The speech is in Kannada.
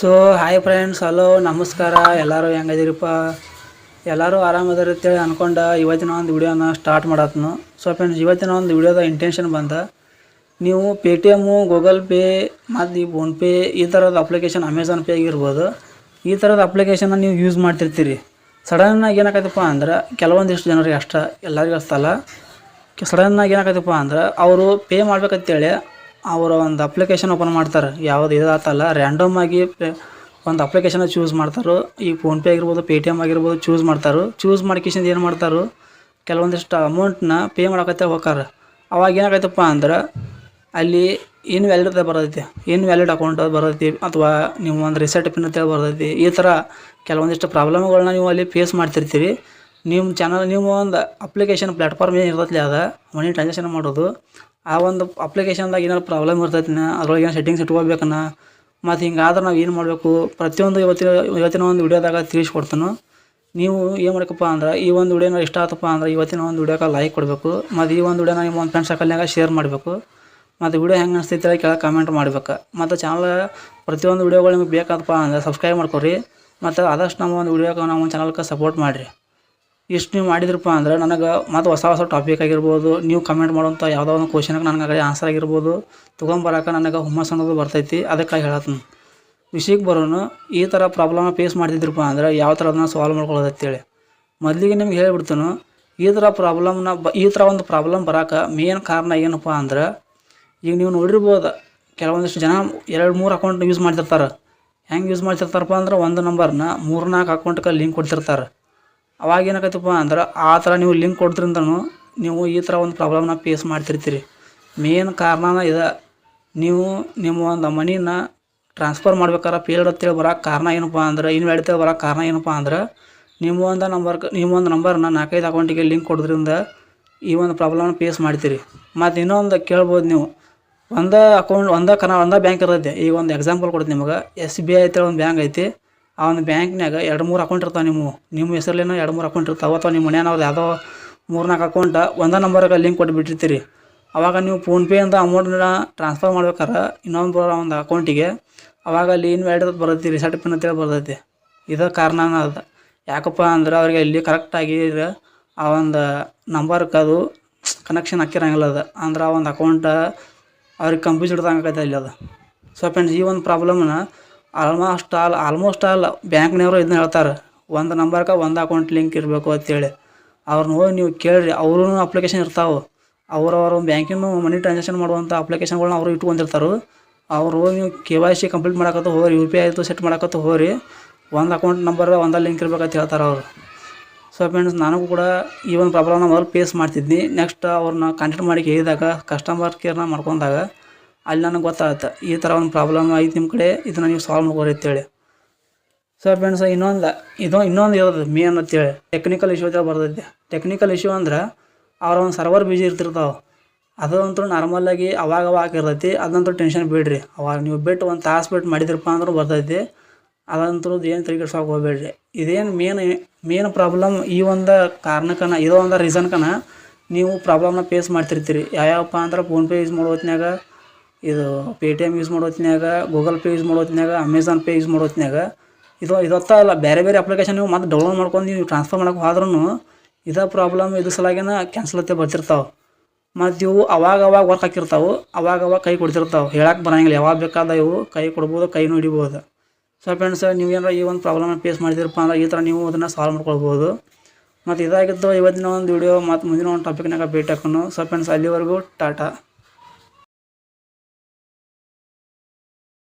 ಸೊ ಹಾಯ್ ಫ್ರೆಂಡ್ಸ್ ಹಲೋ ನಮಸ್ಕಾರ. ಎಲ್ಲರೂ ಹೆಂಗದಿರಪ್ಪ ಎಲ್ಲರೂ ಆರಾಮದಾರ ಅಂತೇಳಿ ಅನ್ಕೊಂಡು ಇವತ್ತಿನ ಒಂದು ವಿಡಿಯೋನ ಸ್ಟಾರ್ಟ್ ಮಾಡತ್ನು. ಸೊ ಫ್ರೆಂಡ್ಸ್ ಇವತ್ತಿನ ಒಂದು ವಿಡಿಯೋದ ಇಂಟೆನ್ಷನ್ ಬಂದ, ನೀವು Paytm Google Pay ಮತ್ತು ಈ ಫೋನ್ಪೇ ಈ ಥರದ ಅಪ್ಲಿಕೇಶನ್ ಅಮೆಝಾನ್ ಪೇ ಆಗಿರ್ಬೋದು. ಈ ಥರದ ಅಪ್ಲಿಕೇಶನ್ನ ನೀವು ಯೂಸ್ ಮಾಡ್ತಿರ್ತೀರಿ. ಸಡನ್ನಾಗಿ ಏನಾಗತ್ತಪ್ಪ ಅಂದ್ರೆ, ಕೆಲವೊಂದಿಷ್ಟು ಜನರಿಗೆ ಅಷ್ಟ, ಎಲ್ಲರಿಗೂ ಅಷ್ಟಲ್ಲ. ಸಡನ್ನಾಗಿ ಏನಾಗತ್ತಪ್ಪ ಅಂದ್ರೆ, ಅವರು ಪೇ ಮಾಡ್ಬೇಕಂತೇಳಿ ಅವರ ಒಂದು ಅಪ್ಲಿಕೇಶನ್ ಓಪನ್ ಮಾಡ್ತಾರೆ. ಯಾವುದು ಇದಾತಲ್ಲ ರ್ಯಾಂಡಮ್ ಆಗಿ ಒಂದು ಅಪ್ಲಿಕೇಶನ್ ಚೂಸ್ ಮಾಡ್ತಾರೋ. ಈ ಫೋನ್ಪೇ ಆಗಿರ್ಬೋದು ಪೇ ಟಿ ಎಂ ಆಗಿರ್ಬೋದು ಚೂಸ್ ಮಾಡ್ತಾರೋ. ಚೂಸ್ ಮಾಡ್ಕೇಶನ್ ಏನು ಮಾಡ್ತಾರೋ? ಕೆಲವೊಂದಿಷ್ಟು ಅಮೌಂಟ್ನ ಪೇ ಮಾಡಕತ್ತೆ ಹೋಗಾರ ಅವಾಗ ಏನಾಗೈತಪ್ಪ ಅಂದ್ರೆ, ಅಲ್ಲಿ ಏನು ವ್ಯಾಲಿಡ್ ಬರ್ತೈತಿ. ಏನು ವ್ಯಾಲಿಡ್ ಅಕೌಂಟ್ ಬರ್ತೈತಿ. ಅಥವಾ ನೀವು ಒಂದು ರಿಸೆಟ್ ಪಿನ್ ಅಂತೇಳಿ ಬರ್ತೈತಿ. ಈ ಥರ ಕೆಲವೊಂದಿಷ್ಟು ಪ್ರಾಬ್ಲಮ್ಗಳನ್ನ ನೀವು ಅಲ್ಲಿ ಫೇಸ್ ಮಾಡ್ತಿರ್ತೀರಿ. ನಿಮ್ಮ ಚಾನಲ್ ನೀವು ಒಂದು ಅಪ್ಲಿಕೇಶನ್ ಪ್ಲಾಟ್ಫಾರ್ಮ್ ಏನು ಇರ್ತೈತಿ ಅದ ಮನಿ ಟ್ರಾನ್ಸಾಕ್ಷನ್ ಮಾಡೋದು, ಆ ಒಂದು ಅಪ್ಲಿಕೇಶನ್ದಾಗ ಏನಾರು ಪ್ರಾಬ್ಲಮ್ ಇರ್ತೈತಿನ, ಅದ್ರೊಳಗೆ ಏನು ಸೆಟ್ಟಿಂಗ್ಸ್ ಇಟ್ಕೋಬೇಕನ್ನ, ಮತ್ತು ಹಿಂಗಾದ್ರೆ ನಾವು ಏನು ಮಾಡಬೇಕು, ಪ್ರತಿಯೊಂದು ಇವತ್ತಿನ ಇವತ್ತಿನ ಒಂದು ವಿಡಿಯೋದಾಗ ತಿಳಿಸ್ಕೊಡ್ತಾನು. ನೀವು ಏನು ಮಾಡಬೇಕಪ್ಪ ಅಂದ್ರೆ, ಈ ಒಂದು ವಿಡಿಯೋನ ಇಷ್ಟ ಆತಪ್ಪ ಅಂದ್ರೆ, ಇವತ್ತಿನ ಒಂದು ವಿಡಿಯೋಕ್ಕೆ ಲೈಕ್ ಕೊಡಬೇಕು, ಮತ್ತು ಈ ಒಂದು ವಿಡಿಯೋನ ನಿಮ್ಮ ಒಂದು ಫ್ರೆಂಡ್ ಸರ್ಕಲ್ನಾಗ ಶೇರ್ ಮಾಡಬೇಕು, ಮತ್ತು ವಿಡಿಯೋ ಹೆಂಗೆ ಅನಿಸ್ತೈತೆ ಕೆಳಗೆ ಕಮೆಂಟ್ ಮಾಡ್ಬೇಕು. ಮತ್ತು ಚಾನಲ್ ಪ್ರತಿಯೊಂದು ವಿಡಿಯೋಗಳು ನಿಮಗೆ ಬೇಕಾದಪ್ಪ ಅಂದ್ರೆ ಸಬ್ಸ್ಕ್ರೈಬ್ ಮಾಡ್ಕೊರಿ, ಮತ್ತು ಆದಷ್ಟು ನಮ್ಮ ಒಂದು ವಿಡಿಯೋಕ್ಕೆ ನಮ್ಮ ಚಾನಲ್ಗೆ ಸಪೋರ್ಟ್ ಮಾಡಿರಿ. ಇಷ್ಟು ನೀವು ಮಾಡಿದ್ರಪ್ಪ ಅಂದ್ರೆ ನನಗೆ ಮತ್ತು ಹೊಸ ಹೊಸ ಟಾಪಿಕ್ ಆಗಿರ್ಬೋದು, ನೀವು ಕಮೆಂಟ್ ಮಾಡುವಂಥ ಯಾವುದೋ ಒಂದು ಕ್ವಶನ್ಗೆ ನನಗೆ ಆನ್ಸರ್ ಆಗಿರ್ಬೋದು ತೊಗೊಂಬರಕ್ಕೆ ನನಗೆ ಹುಮ್ಮಸ್ ಅನ್ನೋದು ಬರ್ತೈತಿ, ಅದಕ್ಕಾಗಿ ಹೇಳತ್ತೀನಿ. ವಿಷಯಕ್ಕೆ ಬರೋನು, ಈ ಥರ ಪ್ರಾಬ್ಲಮ್ ಫೇಸ್ ಮಾಡ್ತಿದ್ರಪ್ಪ ಅಂದ್ರೆ ಯಾವ ಥರ ಅದನ್ನ ಸಾಲ್ವ್ ಮಾಡ್ಕೊಳ್ಳೋದು ಅಂತೇಳಿ. ಮೊದಲಿಗೆ ನಿಮ್ಗೆ ಹೇಳಿಬಿಡ್ತೇನೆ, ಈ ಥರ ಪ್ರಾಬ್ಲಮ್ನ ಬ, ಈ ಥರ ಒಂದು ಪ್ರಾಬ್ಲಮ್ ಬರೋಕೆ ಮೇನ್ ಕಾರಣ ಏನಪ್ಪ ಅಂದ್ರೆ, ಈಗ ನೀವು ನೋಡಿರ್ಬೋದು, ಕೆಲವೊಂದಿಷ್ಟು ಜನ ಎರಡು ಮೂರು ಅಕೌಂಟ್ ಯೂಸ್ ಮಾಡ್ತಿರ್ತಾರೆ. ಹೆಂಗೆ ಯೂಸ್ ಮಾಡ್ತಿರ್ತಾರಪ್ಪ ಅಂದ್ರೆ ಒಂದು ನಂಬರ್ನ ಮೂರು ನಾಲ್ಕು ಅಕೌಂಟ್ಗೆ ಲಿಂಕ್ ಕೊಡ್ತಿರ್ತಾರೆ. ಅವಾಗ ಏನಾಗತ್ತಪ್ಪ ಅಂದ್ರೆ ಆ ಥರ ನೀವು ಲಿಂಕ್ ಕೊಡ್ದ್ರಿಂದನೂ ನೀವು ಈ ಥರ ಒಂದು ಪ್ರಾಬ್ಲಮ್ನ ಫೇಸ್ ಮಾಡ್ತಿರ್ತೀರಿ. ಮೇನ್ ಕಾರಣನ ಇದೆ, ನೀವು ನಿಮ್ಮ ಒಂದು ಮನಿನ ಟ್ರಾನ್ಸ್ಫರ್ ಮಾಡ್ಬೇಕಾರೆ ಫೇಲ್ಡ್ ಅಂತೇಳಿ ಬರೋಕ್ಕೆ ಕಾರಣ ಏನಪ್ಪ ಅಂದ್ರೆ ಇನ್ವ್ಯಾಲಿಡ್ ಅಂತೇಳಿ ಬರೋಕ್ಕೆ ಕಾರಣ ಏನಪ್ಪ ಅಂದ್ರೆ, ನಿಮ್ಮ ಒಂದು ನಂಬರ್ ನಿಮ್ಮ ಒಂದು ನಂಬರ್ನ ನಾಲ್ಕೈದು ಅಕೌಂಟಿಗೆ ಲಿಂಕ್ ಕೊಡೋದ್ರಿಂದ ಈ ಒಂದು ಪ್ರಾಬ್ಲಮ್ನ ಫೇಸ್ ಮಾಡ್ತೀರಿ. ಮತ್ತು ಇನ್ನೊಂದು ಕೇಳ್ಬೋದು ನೀವು, ಒಂದೇ ಅಕೌಂಟ್ ಒಂದೇ ಕನ, ಒಂದೇ ಬ್ಯಾಂಕ್ ಇರುತ್ತೆ. ಈಗ ಒಂದು ಎಕ್ಸಾಂಪಲ್ ಕೊಡ್ತೀನಿ ನಿಮಗೆ ಎಸ್ ಬಿ ಐ ಅಂತೇಳಿ ಒಂದು ಬ್ಯಾಂಕ್ ಐತಿ. ಆ ಒಂದು ಬ್ಯಾಂಕ್ನ್ಯಾಗ ಎರಡು ಮೂರು ಅಕೌಂಟ್ ಇರ್ತಾವೆ ನಿಮ್ಮ ನಿಮ್ಮ ಹೆಸರಲ್ಲೇನೋ ಎರಡು ಮೂರು ಅಕೌಂಟ್ ಇರ್ತಾವೆ. ಅಥವಾ ನಿಮ್ಮ ಮನೆಯವ್ರದ್ದು ಯಾವುದೋ ಮೂರು ನಾಲ್ಕು ಅಕೌಂಟ್ ಒಂದೇ ನಂಬರ್ಗೆ ಲಿಂಕ್ ಕೊಟ್ಬಿಟ್ಟಿರ್ತೀರಿ ಅವಾಗ ನೀವು ಫೋನ್ಪೇ ಅಂತ ಅಮೌಂಟನ್ನ ಟ್ರಾನ್ಸ್ಫರ್ ಮಾಡ್ಬೇಕಾರೆ ಇನ್ನೊಂದು ಒಂದು ಅಕೌಂಟಿಗೆ ಅವಾಗ ಅಲ್ಲಿ ಇನ್ವ್ಯಾಲಿಡ್ ಬರುತ್ತೆ ರಿಸಲ್ಟ್ ಪಿನ್ ಅಂತೇಳಿ ಬರ್ತೈತಿ. ಇದು ಕಾರಣ ಅದ. ಯಾಕಪ್ಪ ಅಂದ್ರೆ ಅವ್ರಿಗೆ ಇಲ್ಲಿ ಕರೆಕ್ಟಾಗಿ ಆ ಒಂದು ನಂಬರ್ಗೆ ಅದು ಕನೆಕ್ಷನ್ ಹಾಕಿರಂಗಿಲ್ಲ ಅದು. ಅಂದ್ರೆ ಆ ಒಂದು ಅಕೌಂಟ ಅವ್ರಿಗೆ ಕಂಪ್ಯೂಸ್ ಹಿಡ್ದಂಗೆ ಆಗೈತೆ ಅಲ್ಲಿ ಅದು. ಸೊ ಫ್ರೆಂಡ್ಸ್ ಈ ಒಂದು ಪ್ರಾಬ್ಲಮ್ನ ಆಲ್ಮೋಸ್ಟ್ ಆಲ್ ಆಲ್ಮೋಸ್ಟ್ ಆಲ್ ಬ್ಯಾಂಕ್ನವರು ಇದನ್ನ ಹೇಳ್ತಾರೆ, ಒಂದು ನಂಬರ್ಗೆ ಒಂದು ಅಕೌಂಟ್ ಲಿಂಕ್ ಇರಬೇಕು ಅಂತೇಳಿ. ಅವ್ರನ್ನ ಹೋಗಿ ನೀವು ಕೇಳಿರಿ ಅವ್ರೂ ಅಪ್ಲಿಕೇಶನ್ ಇರ್ತಾವೆ. ಅವ್ರವ್ರ ಬ್ಯಾಂಕಿನ ಮನಿ ಟ್ರಾನ್ಸಾಕ್ಷನ್ ಮಾಡುವಂಥ ಅಪ್ಲಿಕೇಶನ್ಗಳನ್ನ ಅವರು ಇಟ್ಕೊಂಡಿರ್ತಾರೆ. ಅವ್ರು ಹೋಗಿ ನೀವು ಕೆ ವೈ ಸಿ ಕಂಪ್ಲೀಟ್ ಮಾಡಕತ್ತ ಹೋಗ್ರಿ ಯು ಪಿ ಐ ಸೆಟ್ ಮಾಡಕತ್ತ ಹೋಗ್ರಿ. ಒಂದು ಅಕೌಂಟ್ ನಂಬರ್ ಒಂದೇ ಲಿಂಕ್ ಇರ್ಬೇಕಂತ ಹೇಳ್ತಾರೆ ಅವರು. ಸೊ ಫ್ರೆಂಡ್ಸ್ ನನಗೂ ಕೂಡ ಈ ಒಂದು ಪ್ರಾಬ್ಲಮ್ನ ಮೊದಲು ಫೇಸ್ ಮಾಡ್ತಿದ್ನಿ. ನೆಕ್ಸ್ಟ್ ಅವ್ರನ್ನ ಕಾಂಟ್ಯಾಕ್ಟ್ ಮಾಡಿ ಕೇಳಿದಾಗ ಕಸ್ಟಮರ್ ಕೇರ್ನ ಮಾಡ್ಕೊಂಡಾಗ ಅಲ್ಲಿ ನನಗೆ ಗೊತ್ತಾಗುತ್ತೆ, ಈ ಥರ ಒಂದು ಪ್ರಾಬ್ಲಮ್ ಐತೆ ನಿಮ್ಮ ಕಡೆ, ಇದನ್ನು ನೀವು ಸಾಲ್ವ್ ಮಾಡ್ಕೋರಿ ಅಂತೇಳಿ. ಸೊ ಫ್ರೆಂಡ್ಸ್ ಇನ್ನೊಂದು, ಇದು ಇನ್ನೊಂದು ಇರೋದು ಮೇನ್ ಅಂತೇಳಿ. ಟೆಕ್ನಿಕಲ್ ಇಶ್ಯೂ ಅಂತ ಬರ್ತೈತೆ. ಟೆಕ್ನಿಕಲ್ ಇಶ್ಯೂ ಅಂದ್ರೆ ಅವ್ರ ಒಂದು ಸರ್ವರ್ ಬಿಜಿ ಇರ್ತಿರ್ತಾವೆ. ಅದಂತೂ ನಾರ್ಮಲ್ಲಾಗಿ ಅವಾಗ ಅವಾಗ ಇರ್ತೈತಿ ಅದಂತೂ ಟೆನ್ಷನ್ ಬಿಡ್ರಿ. ಅವಾಗ ನೀವು ಬಿಟ್ಟು ಒಂದು ತಾಸು ಬಿಟ್ಟು ಮಾಡಿದ್ರಪ್ಪ ಅಂದ್ರೂ ಬರ್ತೈತಿ. ಅದಂತೂ ಏನು ತೆಗೆಡ್ಸೋಕೆ ಹೋಗ್ಬೇಡ್ರಿ. ಇದೇನು ಮೇನ್ ಮೇನ್ ಪ್ರಾಬ್ಲಮ್ ಈ ಒಂದು ಕಾರಣಕ್ಕನ, ಇದೋ ಒಂದು ರೀಸನ್ಕನ ನೀವು ಪ್ರಾಬ್ಲಮ್ನ ಫೇಸ್ ಮಾಡ್ತಿರ್ತೀರಿ. ಯಾವ್ಯಾವಪ್ಪ ಅಂದ್ರೆ ಫೋನ್ಪೇ ಯೂಸ್ ಮಾಡೋ ಹೊತ್ನ್ಯಾಗ ಇದು ಪೇಟಿಎಮ್ ಯೂಸ್ ಮಾಡೋ ಹೊತ್ನ್ಯಾಗ ಗೂಗಲ್ ಪೇ ಯೂಸ್ ಮಾಡೋ ಹೊತ್ನ್ಯಾಗ ಅಮೆಝಾನ್ ಪೇ ಯೂಸ್ ಮಾಡೋ ಹೊತ್ನ್ಯಾಗ ಇದು ಇದೊತ್ತ ಅಲ್ಲ, ಬೇರೆ ಬೇರೆ ಅಪ್ಲಿಕೇಶನ್ ನೀವು ಮತ್ತೆ ಡೌನ್ಲೋಡ್ ಮಾಡ್ಕೊಂಡು ನೀವು ಟ್ರಾನ್ಸ್ಫರ್ ಮಾಡಕ್ಕೆ ಹೋದ್ರೂ ಇದೇ ಪ್ರಾಬ್ಲಮ್ ಇದು ಸಲಾಗಿನ ಕ್ಯಾನ್ಸಲ್ ಅಂತ ಬರ್ತಿರ್ತಾವೆ. ಮತ್ತು ಇವು ಅವಾಗ ಅವಾಗ ವರ್ಕ್ ಹಾಕಿರ್ತಾವೆ, ಅವಾಗ ಅವಾಗ ಕೈ ಕೊಡ್ತಿರ್ತಾವೆ. ಹೇಳಕ್ಕೆ ಬರಂಗಿಲ್ಲ, ಯಾವಾಗ ಬೇಕಾದ ಇವು ಕೈ ಕೊಡ್ಬೋದು ಕೈನೂ ಹಿಡಿಬೋದು. ಸೊ ಫ್ರೆಂಡ್ಸ್ ನೀವು ಏನಾರ ಈ ಒಂದು ಪ್ರಾಬ್ಲಮ್ ಫೇಸ್ ಮಾಡಿದಿರಪ್ಪ ಅಂದ್ರೆ ಈ ಥರ ನೀವು ಅದನ್ನು ಸಾಲ್ವ್ ಮಾಡ್ಕೊಳ್ಬೋದು. ಮತ್ತು ಇದಾಗಿತ್ತು ಇವತ್ತಿನ ಒಂದು ವಿಡಿಯೋ ಮತ್ತು ಮುಂದಿನ ಒಂದು ಟಾಪಿಕ್ನಾಗ ಭೇಟಿ ಹಾಕೋಣ ಸೊ ಫ್ರೆಂಡ್ಸ್ ಅಲ್ಲಿವರೆಗೂ ಟಾಟಾ.